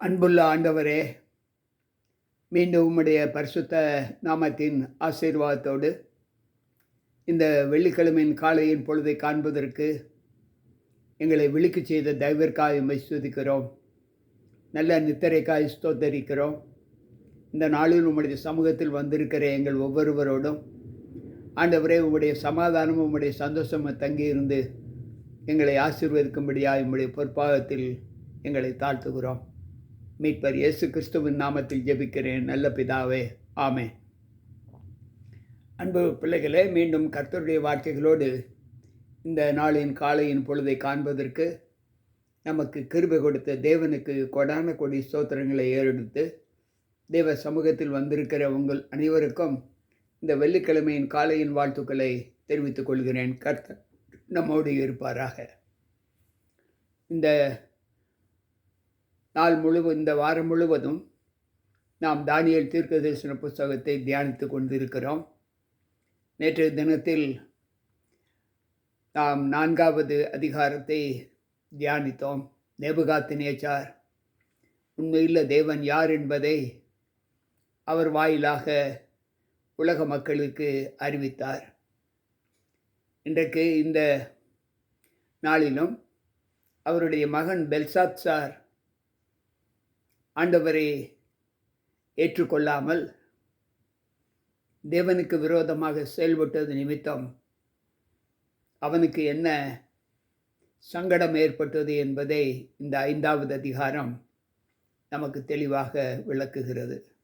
அன்புள்ள ஆண்டவரே மீண்டும் உம்முடைய பரிசுத்த நாமத்தின் ஆசீர்வாதத்தோடு இந்த வெள்ளிக்கிழமையின் காலையின் பொழுதை காண்பதற்கு எங்களை விழிக்கு செய்த தெய்வர்க்காய் உம்மை நல்ல நித்திரைக்காய் ஸ்தோத்தரிக்கிறோம். இந்த நாளில் உம்முடைய சமூகத்தில் வந்திருக்கிற எங்கள் ஒவ்வொருவரோடும் ஆண்டவரே உம்முடைய சமாதானமும் உம்முடைய சந்தோஷமும் தங்கியிருந்து எங்களை ஆசீர்வதிக்கும்படியாக உம்முடைய பொற்பாகத்தில் எங்களை தாழ்த்துகிறோம். மீட்பர் இயேசு கிறிஸ்துவின் நாமத்தில் ஜெபிக்கிறேன். நல்ல பிதாவே ஆமே அன்பு பிள்ளைகளே மீண்டும் கர்த்தருடைய வார்த்தைகளோடு இந்த நாளின் காலையின் பொழுதை காண்பதற்கு நமக்கு கிருபை கொடுத்த தேவனுக்கு கொடான கொடி ஸ்தோத்திரங்களை ஏறெடுத்து தேவ சமூகத்தில் வந்திருக்கிற உங்கள் அனைவருக்கும் இந்த வெள்ளிக்கிழமையின் காலையின் வாழ்த்துக்களை தெரிவித்துக் கொள்கிறேன். கர்த்தர் நம்மோடு இருப்பாராக. இந்த நாள் முழுவதும் இந்த வாரம் முழுவதும் நாம் தானியல் தீர்க்க தரிசன புஸ்தகத்தை தியானித்து கொண்டிருக்கிறோம். நேற்றைய தினத்தில் நாம் நான்காவது அதிகாரத்தை தியானித்தோம். நேபுகாத்து நேச்சார் உண்மையில் தேவன் யார் என்பதை அவர் வாயிலாக உலக மக்களுக்கு அறிவித்தார். இன்றைக்கு இந்த நாளிலும் அவருடைய மகன் பெல்சாத் சார் ஆண்டவரை ஏற்றுக்கொள்ளாமல் தேவனுக்கு விரோதமாக செயல்பட்டது நிமித்தம் அவனுக்கு என்ன சங்கடம் ஏற்பட்டது என்பதை இந்த ஐந்தாவது அதிகாரம் நமக்கு தெளிவாக விளக்குகிறது.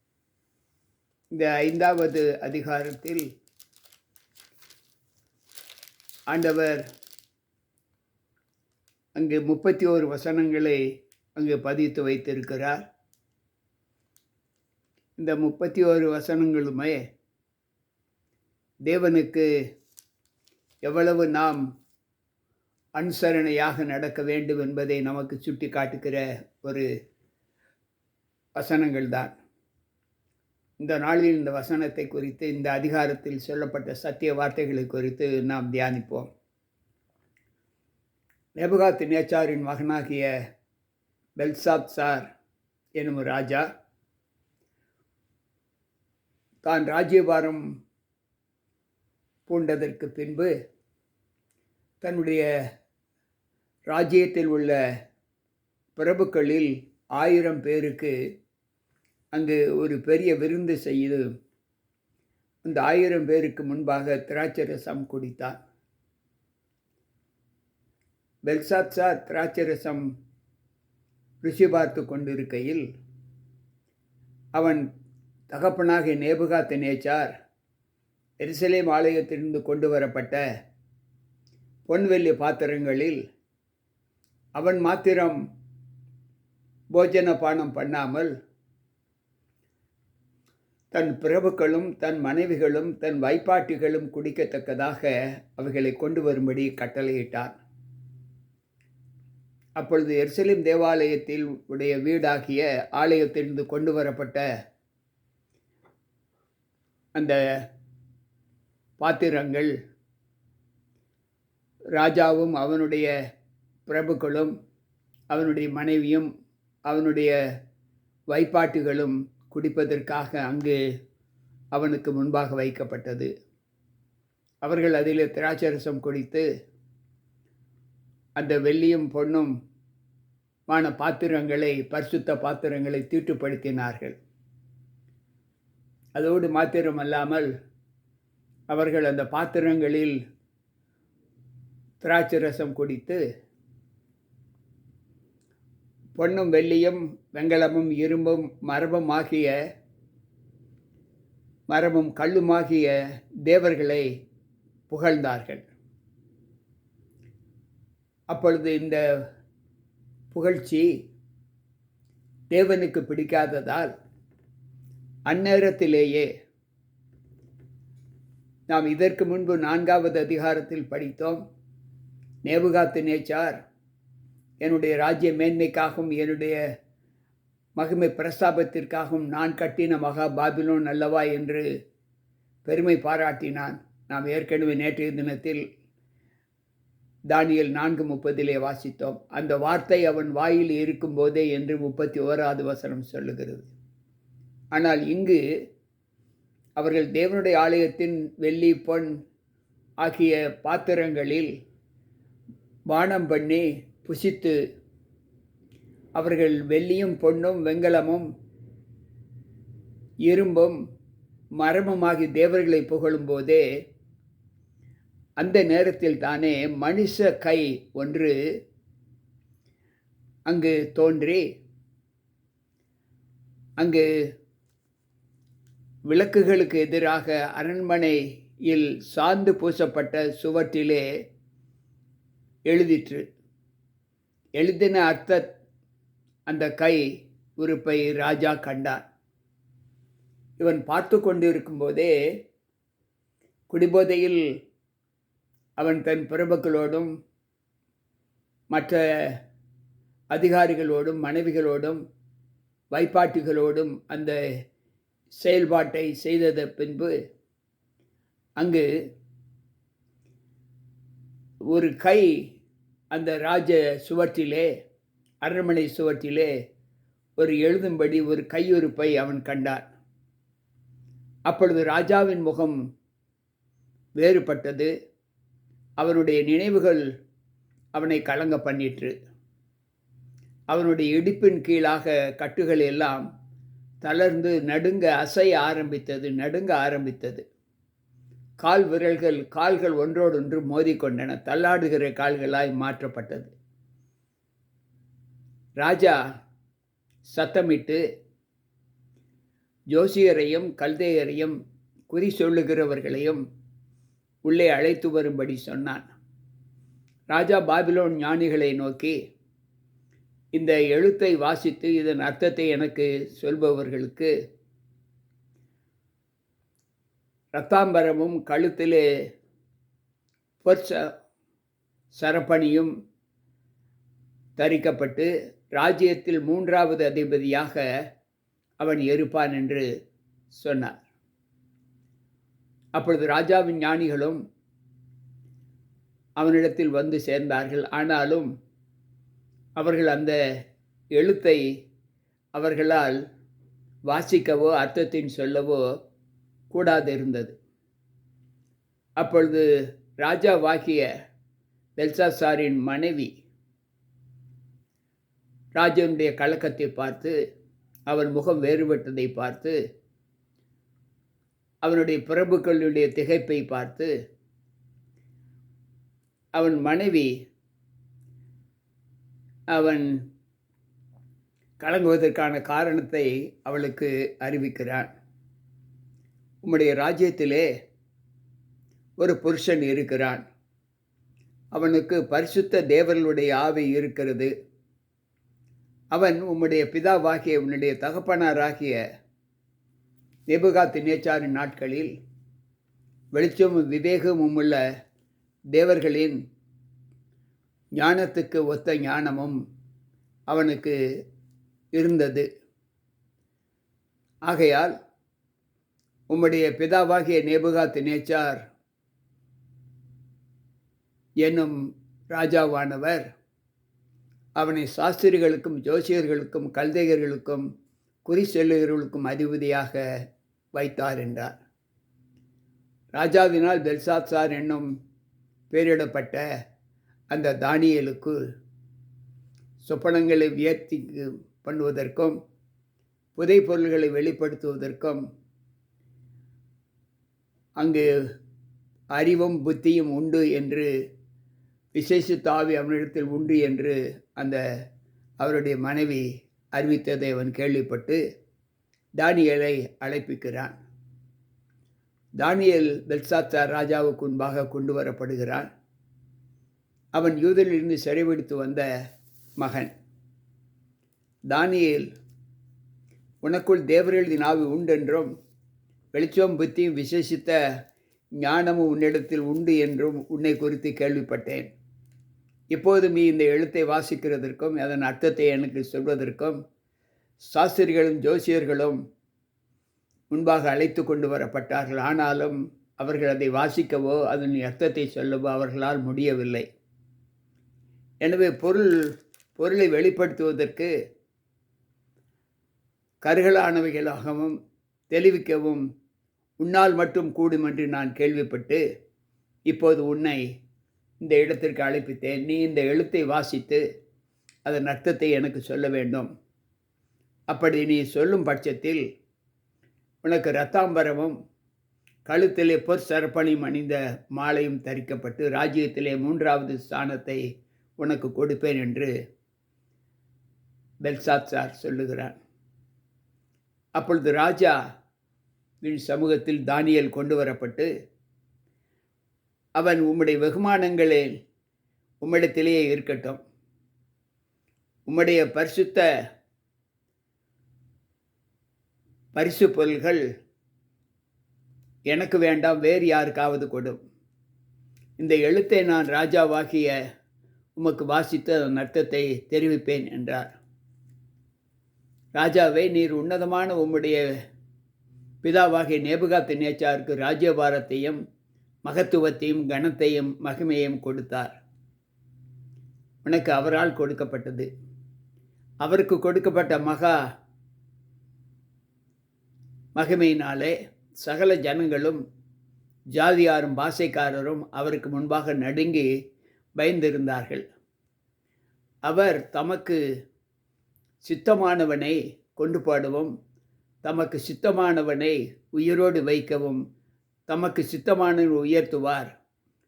இந்த ஐந்தாவது அதிகாரத்தில் ஆண்டவர் அங்கு முப்பத்தி ஓரு வசனங்களை அங்கு பதித்து வைத்திருக்கிறார். இந்த முப்பத்தி ஓரு வசனங்களுமே தேவனுக்கு எவ்வளவு நாம் அனுசரணையாக நடக்க வேண்டும் என்பதை நமக்கு சுட்டி காட்டுகிற ஒரு வசனங்கள் தான் இந்த நாளில் இந்த வசனத்தை குறித்து இந்த அதிகாரத்தில் சொல்லப்பட்ட சத்திய வார்த்தைகளை குறித்து நாம் தியானிப்போம். நெபுகாத் நேச்சாரின் மகனாகிய பெல்சாத் சார் எனும் ராஜா தான் ராஜ்யபாரம் பூண்டதற்கு பின்பு தன்னுடைய ராஜ்யத்தில் உள்ள பிரபுக்களில் ஆயிரம் பேருக்கு அங்கு ஒரு பெரிய விருந்து செய்து அந்த ஆயிரம் பேருக்கு முன்பாக திராட்சரசம் குடித்தான். பெல்சாத் சார் திராட்சரசம் ருசி பார்த்து கொண்டிருக்கையில் அவன் தகப்பனாகிய நேபுகா நேச்சார் எருசலேம் ஆலயத்திலிருந்து கொண்டு வரப்பட்ட பொன்வெள்ளி பாத்திரங்களில் அவன் மாத்திரம் போஜன பானம் பண்ணாமல் தன் பிரபுக்களும் தன் மனைவிகளும் தன் வைப்பாட்டிகளும் குடிக்கத்தக்கதாக அவைகளை கொண்டு வரும்படி கட்டளையிட்டான். அப்பொழுது எருசலேம் தேவாலயத்தில் உடைய வீடாகிய ஆலயத்திலிருந்து கொண்டு வரப்பட்ட அந்த பாத்திரங்கள் ராஜாவும் அவனுடைய பிரபுக்களும் அவனுடைய மனைவியும் அவனுடைய வைப்பாட்டுகளும் குடிப்பதற்காக அங்கு அவனுக்கு முன்பாக வைக்கப்பட்டது. அவர்கள் அதில் திராட்சரசம் குடித்து அந்த வெள்ளியும் பொன்னும் மான பாத்திரங்களை பரிசுத்த பாத்திரங்களை தீட்டுப்படுத்தினார்கள். அதோடு மாத்திரமல்லாமல் அவர்கள் அந்த பாத்திரங்களில் திராட்சை ரசம் குடித்து பொன்னும் வெள்ளியும் வெங்கலமும் இரும்பும் மரபும் ஆகிய மரபும் கல்லுமாகிய தேவர்களை புகழ்ந்தார்கள். அப்பொழுது இந்த புகழ்ச்சி தேவனுக்கு பிடிக்காததால் அந்நேரத்திலேயே நாம் இதற்கு முன்பு நான்காவது அதிகாரத்தில் படித்தோம் நேபுகாத்து நேச்சார் என்னுடைய ராஜ்ய மேன்மைக்காகவும் என்னுடைய மகிமை பிரஸ்தாபத்திற்காகவும் நான் கட்டின மகா பாபிலோன் அல்லவா என்று பெருமை பாராட்டினான். நாம் ஏற்கனவே நேற்றைய தினத்தில் தானியல் நான்கு முப்பதிலே வாசித்தோம். அந்த வார்த்தை அவன் வாயில் இருக்கும்போதே என்று முப்பத்தி ஓராவது வசனம் சொல்லுகிறது. ஆனால் இங்கு அவர்கள் தேவனுடைய ஆலயத்தின் வெள்ளி பொன் ஆகிய பாத்திரங்களில் பானம் பண்ணி புசித்து அவர்கள் வெள்ளியும் பொன்னும் வெங்கலமும் இரும்பும் மரமுமாகி தேவர்களை புகழும்போதே அந்த நேரத்தில் தானே மனுஷ கை ஒன்று அங்கு தோன்றி அங்கு விளக்குகளுக்கு எதிராக அரண்மனையில் சார்ந்து பூசப்பட்ட சுவற்றிலே எழுதிற்று. எழுதின அர்த்த அந்த கை உறுப்பை ராஜா கண்டான் இவன் பார்த்து கொண்டிருக்கும்போதே குடிபோதையில் அவன் தன் பிரபுக்களோடும் மற்ற அதிகாரிகளோடும் மனைவிகளோடும் வைப்பாட்டிகளோடும் அந்த செயல்பாட்டை செய்தத பின்பு அங்கு ஒரு கை அந்த ராஜ சுவற்றிலே அரண்மனை சுவற்றிலே ஒரு எழுதும்படி ஒரு கையுறுப்பை அவன் கண்டான். அப்பொழுது ராஜாவின் முகம் வேறுபட்டது. அவனுடைய நினைவுகள் அவனை கலங்க பண்ணிற்று. அவனுடைய இடுப்பின் கீழாக கட்டுகள் எல்லாம் தளர்ந்து நடுங்க அசைய ஆரம்பித்தது நடுங்க ஆரம்பித்தது. கால் விரல்கள் கால்கள் ஒன்றோடொன்று மோதிக்கொண்டன. தள்ளாடுகிற கால்களாய் மாற்றப்பட்டது. ராஜா சத்தமிட்டு ஜோசியரையும் கல்தேயரையும் குறி சொல்லுகிறவர்களையும் உள்ளே அழைத்து வரும்படி சொன்னான். ராஜா பாபிலோன் ஞானிகளை நோக்கி இந்த எழுத்தை வாசித்து இதன் அர்த்தத்தை எனக்கு சொல்பவர்களுக்கு ரத்தாம்பரமும் கழுத்திலே பொற்ச சரப்பணியும் தரிக்கப்பட்டு ராஜ்யத்தில் மூன்றாவது அதிபதியாக அவன் இருப்பான் என்று சொன்னார். அப்பொழுது ராஜாவின் ஞானிகளும் அவனிடத்தில் வந்து சேர்ந்தார்கள். ஆனாலும் அவர்கள் அந்த எழுத்தை அவர்களால் வாசிக்கவோ அர்த்தத்தின் சொல்லவோ கூடாது இருந்தது அப்பொழுது ராஜாவாகிய பெல்சாசாரின் மனைவி ராஜனுடைய கலக்கத்தை பார்த்து அவன் முகம் வேறுபட்டதை பார்த்து அவனுடைய பிரபுக்களுடைய திகைப்பை பார்த்து அவன் மனைவி அவன் கலங்குவதற்கான காரணத்தை அவளுக்கு அறிவிக்கிறான். உம்முடைய ராஜ்யத்திலே ஒரு புருஷன் இருக்கிறான். அவனுக்கு பரிசுத்த தேவர்களுடைய ஆவி இருக்கிறது. அவன் உம்முடைய பிதாவாகிய உன்னுடைய தகப்பனாராகிய நெபுகாத்து நேச்சாரின் நாட்களில் வெளிச்சமும் விவேகமும் உள்ள தேவர்களின் ஞானத்துக்கு ஒத்த ஞானமும் அவனுக்கு இருந்தது. ஆகையால் உம்முடைய பிதாவாகிய நேபுகா நேச்சார் என்னும் ராஜாவானவர் அவனை சாஸ்திரிகளுக்கும் ஜோசியர்களுக்கும் கல்தையர்களுக்கும் குறி செல்லுகிறவர்களுக்கும் அதிபதியாக வைத்தார் என்றார். ராஜாவினால் பெல்சாத்சார் என்னும் பெயரிடப்பட்ட அந்த தானியலுக்கு சொப்பனங்களை வியர்த்தி பண்ணுவதற்கும் புதை பொருள்களை வெளிப்படுத்துவதற்கும் அங்கு அறிவும் புத்தியும் உண்டு என்று விசேஷ தாவி அவனிடத்தில் உண்டு என்று அந்த அவருடைய மனைவி அறிவித்ததை அவன் கேள்விப்பட்டு தானியலை அழைப்பிக்கிறான். தானியல் பெல்சாத்தார் ராஜாவுக்கு முன்பாக கொண்டு வரப்படுகிறான். அவன் யூதரிலிருந்து சிறைபிடித்து வந்த மகன். தானியல் உனக்குள் தேவரெழுதின் ஆவி உண்டென்றும் வெளிச்சம் புத்தியும் விசேஷித்த ஞானமும் உன்னிடத்தில் உண்டு என்றும் உன்னை குறித்து கேள்விப்பட்டேன். இப்போது நீ இந்த எழுத்தை வாசிக்கிறதற்கும் அதன் அர்த்தத்தை எனக்கு சொல்வதற்கும் சாஸ்திரிகளும் ஜோசியர்களும் முன்பாக அழைத்து கொண்டு வரப்பட்டார்கள். ஆனாலும் அவர்கள் அதை வாசிக்கவோ அதன் அர்த்தத்தை சொல்லவோ அவர்களால் முடியவில்லை. எனவே பொருள் பொருளை வெளிப்படுத்துவதற்கு கருகலானவைகளாகவும் தெளிவிக்கவும் உன்னால் மட்டும் கூடும் என்று நான் கேள்விப்பட்டு இப்போது உன்னை இந்த இடத்திற்கு அழைப்பித்தேன். நீ இந்த எழுத்தை வாசித்து அதன் அர்த்தத்தை எனக்கு சொல்ல வேண்டும். அப்படி நீ சொல்லும் பட்சத்தில் உனக்கு ரத்தாம்பரமும் கழுத்திலே பொற் சரப்பணியும் அணிந்த மாலையும் தரிக்கப்பட்டு ராஜ்யத்திலே மூன்றாவது ஸ்தானத்தை உனக்கு கொடுப்பேன் என்று பெல்சாத் சார் சொல்லுகிறான் அப்பொழுது ராஜா சமூகத்தில் தானியல் கொண்டு வரப்பட்டு அவன் உம்முடைய வெகுமானங்களில் உம்மிடத்திலேயே இருக்கட்டும். உம்முடைய பரிசுத்த பரிசு பொருள்கள் எனக்கு வேண்டாம் வேறு யாருக்காவது கொடும் இந்த எழுத்தை நான் ராஜாவாகிய உமக்கு வாசித்து அதன் அர்த்தத்தை தெரிவிப்பேன் என்றார். ராஜாவே நீர் உன்னதமான உம்முடைய பிதாவாகிய நேபுகாத்து நேச்சாருக்கு ராஜ்யபாரத்தையும் மகத்துவத்தையும் கனத்தையும் மகிமையும் கொடுத்தார். உனக்கு அவரால் கொடுக்கப்பட்டது. அவருக்கு கொடுக்கப்பட்ட மகா மகிமையினாலே சகல ஜனங்களும் ஜாதியாரும் பாஷைக்காரரும் அவருக்கு முன்பாக நடுங்கி பயந்திருந்தார்கள். அவர் தமக்கு சித்தமானவனை கொண்டு பாடவும் தமக்கு சித்தமானவனை உயிரோடு வைக்கவும் தமக்கு சித்தமானவன் உயர்த்துவார்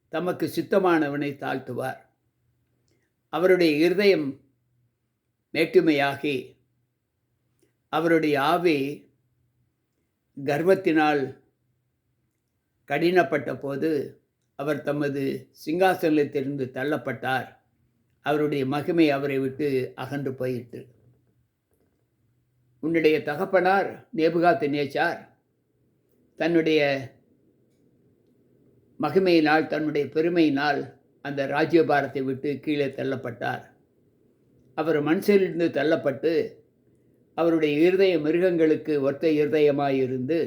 தமக்கு சித்தமானவனை தாழ்த்துவார். அவருடைய இருதயம் மேட்டுமையாகி அவருடைய ஆவி கர்வத்தினால் கடினப்பட்ட போது அவர் தமது சிங்காசனத்திலிருந்து தள்ளப்பட்டார். அவருடைய மகிமை அவரை விட்டு அகன்று போயிட்டு உன்னுடைய தகப்பனார் நேபுகாத்து நேச்சார் தன்னுடைய மகிமையினால் தன்னுடைய பெருமையினால் அந்த ராஜ்யபாரத்தை விட்டு கீழே தள்ளப்பட்டார். அவர் மனுஷனிலிருந்து தள்ளப்பட்டு அவருடைய இருதய மிருகங்களுக்கு ஒத்த இருதயமாயிருந்து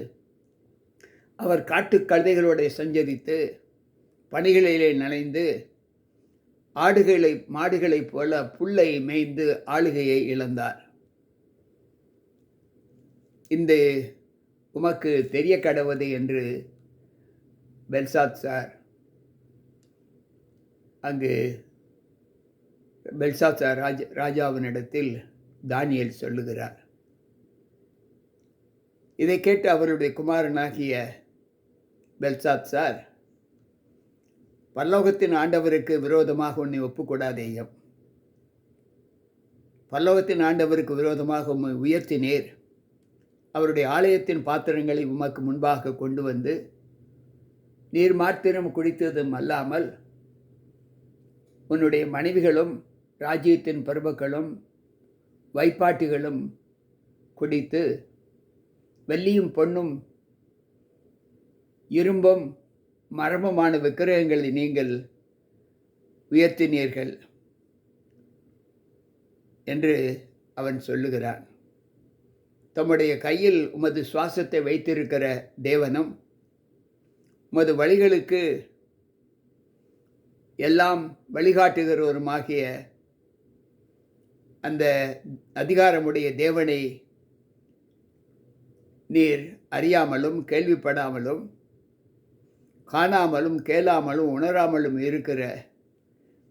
அவர் காட்டு கழுதைகளோடு சஞ்சரித்து பணிகளிலே நனைந்து ஆடுகளை மாடுகளைப் போல புல்லை மேய்ந்து ஆளுகையை இழந்தார். இந்த உமக்கு தெரிய கடவது என்று பெல்சாத் சார் அங்கு பெல்சாத் சார் ராஜ ராஜாவினிடத்தில் தானியல் சொல்லுகிறார். இதை கேட்டு அவருடைய குமாரனாகிய பெல்சாத் சார் பல்லோகத்தின் ஆண்டவருக்கு விரோதமாக உன்னை ஒப்புக்கூடாதேயம் பல்லோகத்தின் ஆண்டவருக்கு விரோதமாக உம்மை உயர்த்தினேர். அவருடைய ஆலயத்தின் பாத்திரங்களை உமக்கு முன்பாக கொண்டு வந்து நீர் மாத்திரம் குடித்ததும் அல்லாமல் உன்னுடைய மனைவிகளும் ராஜ்யத்தின் பருவக்களும் வைப்பாட்டிகளும் குடித்து வெள்ளியும் பொன்னும் இரும்பும் மரபமான விக்கிரகங்களை நீங்கள் உயர்த்தினீர்கள் என்று அவன் சொல்லுகிறான். தம்முடைய கையில் உமது சுவாசத்தை வைத்திருக்கிற தேவனும் உமது வழிகளுக்கு எல்லாம் வழிகாட்டுகிறவருமாகிய அந்த அதிகாரமுடைய தேவனை நீர் அறியாமலும் கேள்விப்படாமலும் காணாமலும் கேளாமலும் உணராமலும் இருக்கிற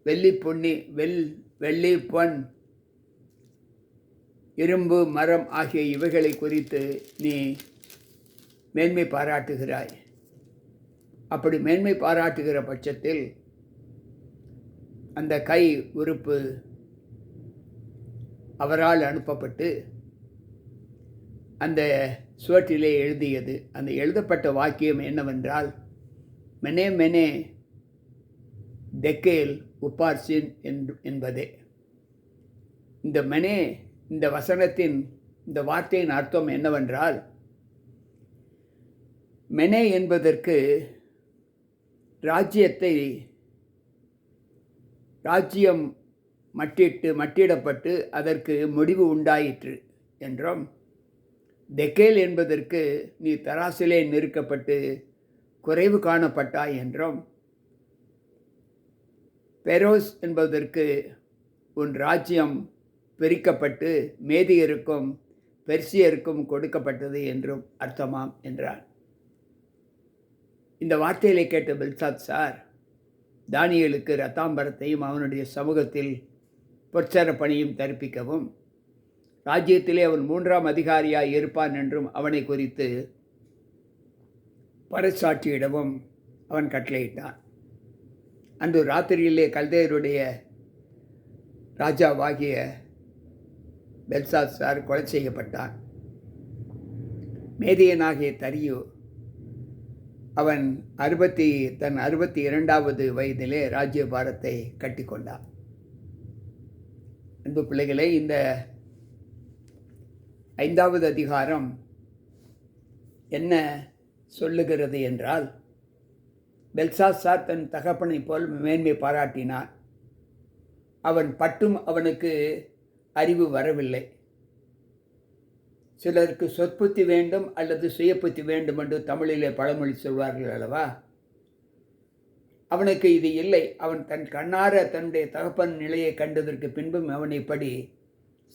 வெள்ளி பொன்னி வெள் வெள்ளி பொன் இரும்பு மரம் ஆகிய இவைகளை குறித்து நீ மேன்மை பாராட்டுகிறாய். அப்படி மேன்மை பாராட்டுகிற பட்சத்தில் அந்த கை உறுப்பு அவரால் அனுப்பப்பட்டு அந்த சுவற்றிலே எழுதியது. அந்த எழுதப்பட்ட வாக்கியம் என்னவென்றால் மெனே மெனே தெக்கேல் உப்பார்சின் என்று என்பதே. இந்த மெனே இந்த வசனத்தின் இந்த வார்த்தையின் அர்த்தம் என்னவென்றால் மெனே என்பதற்கு ராஜ்யத்தை ராஜ்யம் மட்டிட்டு மட்டிடப்பட்டு அதற்கு முடிவு உண்டாயிற்று என்றும் தெக்கேல் என்பதற்கு நீ தராசிலே நெருக்கப்பட்டு குறைவு காணப்பட்டாய் என்றும் பெரோஸ் என்பதற்கு உன் ராஜ்யம் பிரிக்கப்பட்டு மேதியருக்கும் பெர்சியருக்கும் கொடுக்கப்பட்டது என்றும் அர்த்தமாம் என்றான். இந்த வார்த்தைகளை கேட்ட பெல்சாத் சார் தானியலுக்கு ரத்தாம்பரத்தையும் அவனுடைய சமூகத்தில் பொற்சர பணியும் தரிப்பிக்கவும் ராஜ்யத்திலே அவன் மூன்றாம் அதிகாரியாய் இருப்பான் என்றும் அவனை குறித்து பறைசாட்சியிடவும் அவன் கட்டளையிட்டான். அன்று ராத்திரியிலே கல்தேயருடைய ராஜாவாகிய பெல்சாத் சார் கொலை செய்யப்பட்டான். மேதியனாகிய தரியு அவன் அறுபத்தி தன் அறுபத்தி இரண்டாவது வயதிலே ராஜ்யபாரத்தை கட்டிக்கொண்டான். அன்பு பிள்ளைகளே இந்த ஐந்தாவது அதிகாரம் என்ன சொல்லுகிறது என்றால் பெல்சாசார் தன் தகப்பனை போல் மேன்மை பாராட்டினான் அவன் பட்டும் அவனுக்கு அறிவு வரவில்லை. சிலருக்கு சொற்புத்தி வேண்டும் அல்லது சுயப்புத்தி வேண்டும் என்று தமிழிலே பழமொழி சொல்வார்கள் அல்லவா? அவனுக்கு இது இல்லை. அவன் தன் கண்ணார தன்னுடைய தகப்பன் நிலையை கண்டதற்கு பின்பும் அவன் இப்படி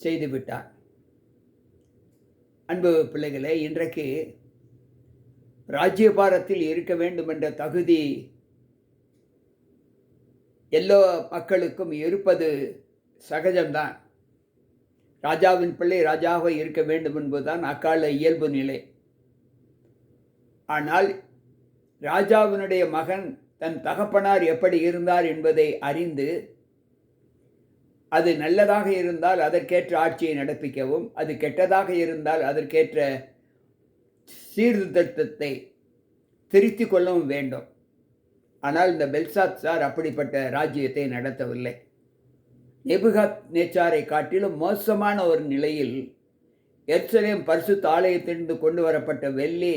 செய்துவிட்டான். அன்பு பிள்ளைகளே இன்றைக்கு ராஜ்யபாரத்தில் இருக்க வேண்டும் என்ற தகுதி எல்லா மக்களுக்கும் இருப்பது சகஜம்தான். ராஜாவின் பிள்ளை ராஜாவாக இருக்க வேண்டும் என்பதுதான் அக்கால இயல்பு நிலை. ஆனால் ராஜாவினுடைய மகன் தன் தகப்பனார் எப்படி இருந்தார் என்பதை அறிந்து அது நல்லதாக இருந்தால் அதற்கேற்ற ஆட்சியை நடப்பிக்கவும் அது கெட்டதாக இருந்தால் அதற்கேற்ற சீர்திருத்தத்தை திருத்தி கொள்ளவும் வேண்டும். ஆனால் இந்த பெல்சாத் சார் அப்படிப்பட்ட ராஜ்யத்தை நடத்தவில்லை. நெபுகாத் நேச்சாரை காட்டிலும் மோசமான ஒரு நிலையில் எர்சலேம் பரிசுத்த ஆலயத்திலிருந்து கொண்டு வரப்பட்ட வெள்ளி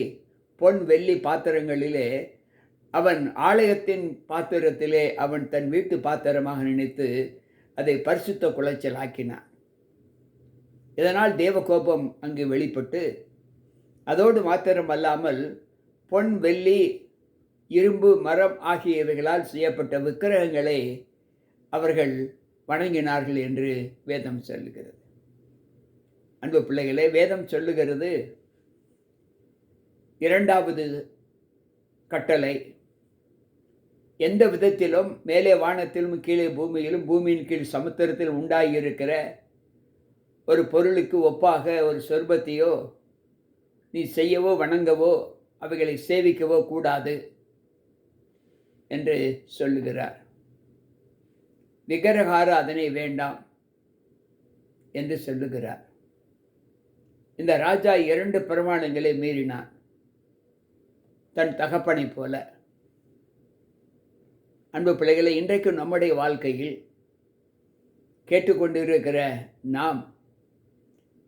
பொன் வெள்ளி பாத்திரங்களிலே அவன் ஆலயத்தின் பாத்திரத்திலே அவன் தன் வீட்டு பாத்திரமாக நினைத்து அதை பரிசுத்த குலைச்சல் ஆக்கினான். இதனால் தேவகோபம் அங்கு வெளிப்பட்டு அதோடு மாத்திரம் அல்லாமல் பொன் வெள்ளி இரும்பு மரம் ஆகியவைகளால் செய்யப்பட்ட விக்கிரகங்களை அவர்கள் வணங்கினார்கள் என்று வேதம் சொல்லுகிறது. அன்பு பிள்ளைகளே வேதம் சொல்லுகிறது இரண்டாவது கட்டளை. எந்த விதத்திலும் மேலே வானத்திலும் கீழே பூமியிலும் பூமியின் கீழ் சமுத்திரத்தில் உண்டாகியிருக்கிற ஒரு பொருளுக்கு ஒப்பாக ஒரு சொர்பத்தையோ நீ செய்யவோ வணங்கவோ அவைகளை சேவிக்கவோ கூடாது என்று சொல்லுகிறார். விகரகாராதனை வேண்டாம் என்று சொல்லுகிறார். இந்த ராஜா இரண்டு பிரமாணங்களை மீறினான். தன் தகப்பனை போல. அன்பு பிள்ளைகளை இன்றைக்கு நம்முடைய வாழ்க்கையில் கேட்டுக்கொண்டிருக்கிற நாம்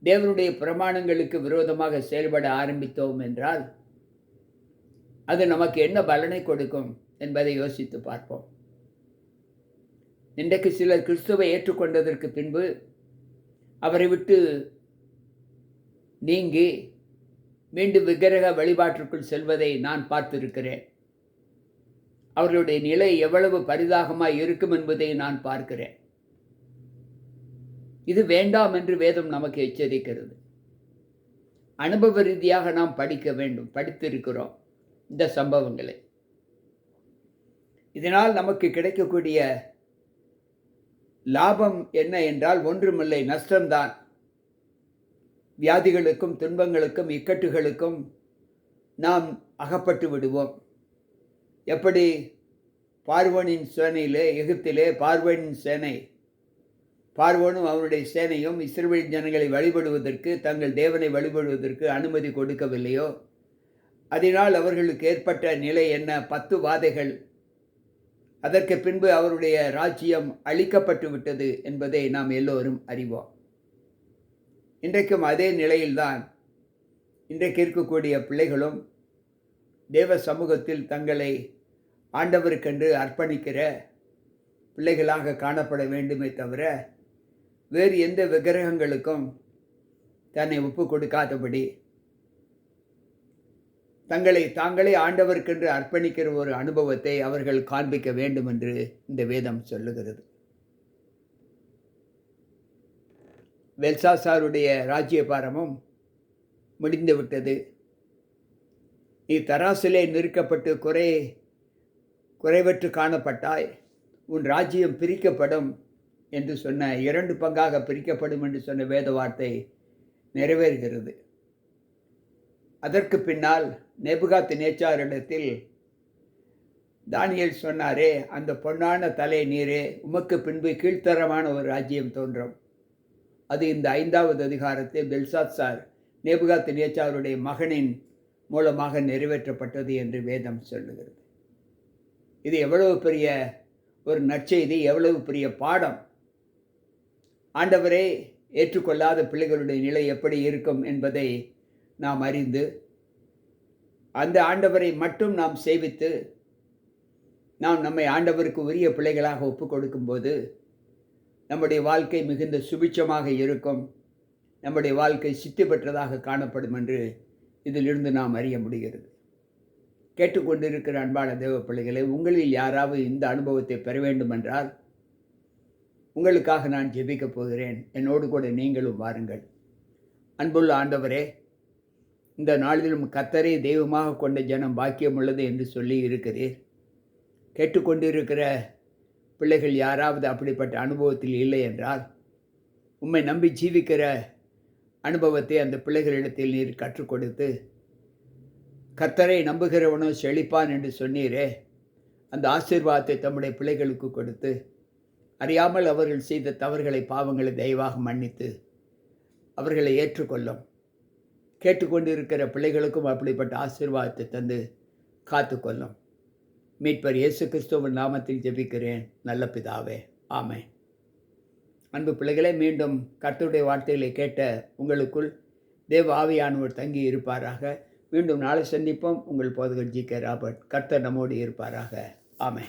தேவனுடைய பிரமாணங்களுக்கு விரோதமாக செயல்பட ஆரம்பித்தோம் என்றால் அது நமக்கு என்ன பலனை கொடுக்கும் என்பதை யோசித்து பார்ப்போம். இன்றைக்கு சிலர் கிறிஸ்துவை ஏற்றுக்கொண்டதற்கு பின்பு அவரை விட்டு நீங்கி மீண்டும் விக்கிரக வழிபாட்டிற்குள் செல்வதை நான் பார்த்திருக்கிறேன். அவர்களுடைய நிலை எவ்வளவு பரிதாகமாக இருக்கும் என்பதை நான் பார்க்கிறேன். இது வேண்டாம் என்று வேதம் நமக்கு எச்சரிக்கிறது. அனுபவ ரீதியாக நாம் படிக்க வேண்டும் படித்திருக்கிறோம் இந்த சம்பவங்களை. இதனால் நமக்கு கிடைக்கக்கூடிய லாபம் என்ன என்றால் ஒன்றுமில்லை நஷ்டம்தான். வியாதிகளுக்கும் துன்பங்களுக்கும் இக்கட்டுகளுக்கும் நாம் அகப்பட்டு விடுவோம். எப்படி? பார்வனின் சேனையிலே எகிப்திலே பார்வனின் சேனை பார்வோனும் அவருடைய சேனையும் இஸ்ரேல் ஜனங்களை வழிபடுவதற்கு தங்கள் தேவனை வழிபடுவதற்கு அனுமதி கொடுக்கவில்லையோ? அதனால் அவர்களுக்கு ஏற்பட்ட நிலை என்ன? பத்து வாதைகள். அதற்கு பின்பு அவருடைய ராஜ்யம் அழிக்கப்பட்டு விட்டது என்பதை நாம் எல்லோரும் அறிவோம். இன்றைக்கும் அதே நிலையில்தான் இன்றைக்கு இருக்கக்கூடிய பிள்ளைகளும் தேவ சமூகத்தில் தங்களை ஆண்டவருக்கென்று அர்ப்பணிக்கிற பிள்ளைகளாக காணப்பட வேண்டுமே தவிர வேறு எந்த விக்கிரகங்களுக்கும் தன்னை ஒப்பு கொடுக்காதபடி தங்களை தாங்களே ஆண்டவருக்கென்று அர்ப்பணிக்கிற ஒரு அனுபவத்தை அவர்கள் காண்பிக்க வேண்டும் என்று இந்த வேதம் சொல்லுகிறது. வெல்சாசாருடைய ராஜ்யபாரமும் முடிந்துவிட்டது. நீ தராசிலே நிறுக்கப்பட்டு குறை குறைவற்று காணப்பட்டாய். உன் ராஜ்யம் பிரிக்கப்படும். என்று சொன்ன இரண்டு பங்காக பிரிக்கப்படும் என்று சொன்ன வேத வார்த்தை நிறைவேறுகிறது. அதற்கு பின்னால் நெபுகாத்து நேச்சாரிடத்தில் தானியல் சொன்னாரே அந்த பொன்னான தலை நீரே உமக்கு பின்பு கீழ்த்தரமான ஒரு ராஜ்யம் தோன்றும். அது இந்த ஐந்தாவது அதிகாரத்தில் பெல்சாத் சார் நேபுகாத்து நேச்சாருடைய மகனின் மூலமாக நிறைவேற்றப்பட்டது என்று வேதம் சொல்லுகிறது. இது எவ்வளவு பெரிய ஒரு நற்செய்தி எவ்வளவு பெரிய பாடம். ஆண்டவரே ஏற்றுக்கொள்ளாத பிள்ளைகளுடைய நிலை எப்படி இருக்கும் என்பதை நாம் அறிந்து அந்த ஆண்டவரை மட்டும் நாம் சேவித்து நாம் நம்மை ஆண்டவருக்கு உரிய பிள்ளைகளாக ஒப்பு கொடுக்கும்போது நம்முடைய வாழ்க்கை மிகுந்த சுபிட்சமாக இருக்கும் நம்முடைய வாழ்க்கை சித்தி பெற்றதாக காணப்படும் என்று இதிலிருந்து நாம் அறிய முடிகிறது. கேட்டுக்கொண்டிருக்கிற அன்பான தேவ பிள்ளைகளை உங்களில் யாராவது இந்த அனுபவத்தை பெற வேண்டுமென்றால் உங்களுக்காக நான் ஜெபிக்கப் போகிறேன். என்னோடு கூட நீங்களும் வாருங்கள். அன்புள்ள ஆண்டவரே இந்த நாளிலும் கத்தரை தெய்வமாக கொண்ட ஜனம் பாக்கியம் உள்ளது என்று சொல்லி இருக்கிறீர். கேட்டுக்கொண்டிருக்கிற பிள்ளைகள் யாராவது அப்படிப்பட்ட அனுபவத்தில் இல்லை என்றால் உம்மை நம்பி ஜீவிக்கிற அனுபவத்தை அந்த பிள்ளைகளிடத்தில் நீர் கற்றுக் கொடுத்து கர்த்தரை நம்புகிறவனோ செழிப்பான் என்று சொன்னீரே அந்த ஆசீர்வாதத்தை தம்முடைய பிள்ளைகளுக்கு கொடுத்து அறியாமல் அவர்கள் செய்த தவறுகளை பாவங்களை தயவாக மன்னித்து அவர்களை ஏற்றுக்கொள்ளும். கேட்டுக்கொண்டிருக்கிற பிள்ளைகளுக்கும் அப்படிப்பட்ட ஆசீர்வாதத்தை தந்து காத்துக்கொள்ளும். மீட்பர் இயேசு கிறிஸ்துவின் நாமத்தில் ஜெபிக்கிறேன். நல்ல பிதாவே. ஆமே அன்பு பிள்ளைகளே மீண்டும் கர்த்தருடைய வார்த்தைகளை கேட்ட உங்களுக்குள் தேவ ஆவியானவர் தங்கி இருப்பாராக. மீண்டும் நாளை சந்திப்போம். உங்கள் போதகர் ஜி கே ராபர்ட். கர்த்தர் நம்மோடு இருப்பாராக. ஆமே